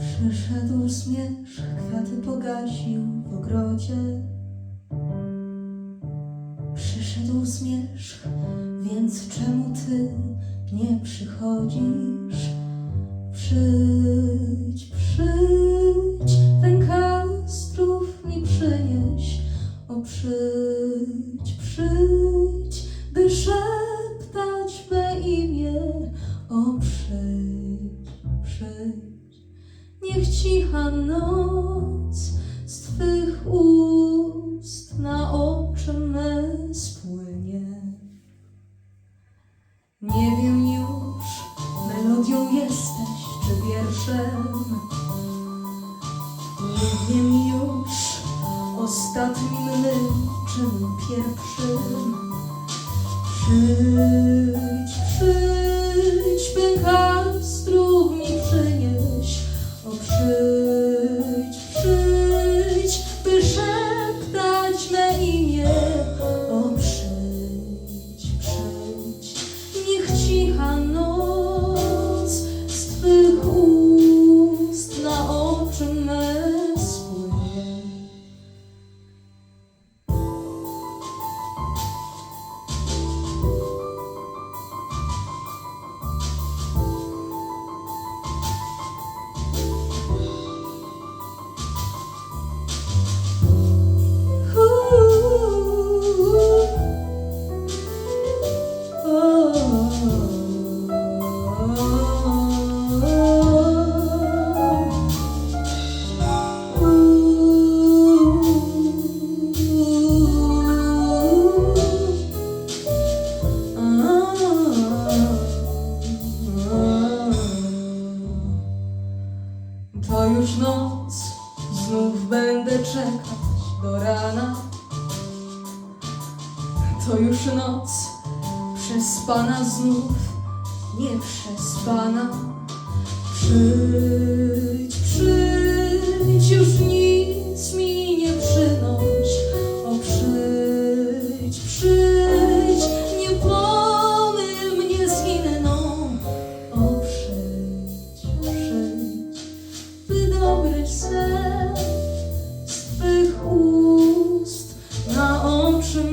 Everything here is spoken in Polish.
Przyszedł zmierzch, kwiaty pogasił w ogrodzie. Przyszedł zmierzch, więc czemu ty nie przychodzisz? Przyjdź, przyjdź, wękastrów mi przynieś. O przyjdź, przyjdź, by szeptać me imię. O przyjdź, niech cicha noc z twych ust na oczy me spłynie. Nie wiem już, melodią jesteś czy wierszem. Nie wiem już, ostatnim mym czy mym pierwszym. Przyjdź, przyjdź, pękastrów już noc, znów będę czekać do rana. To już noc, przespana znów, nie przespana. Przyjdź, serc, swych ust na oczy.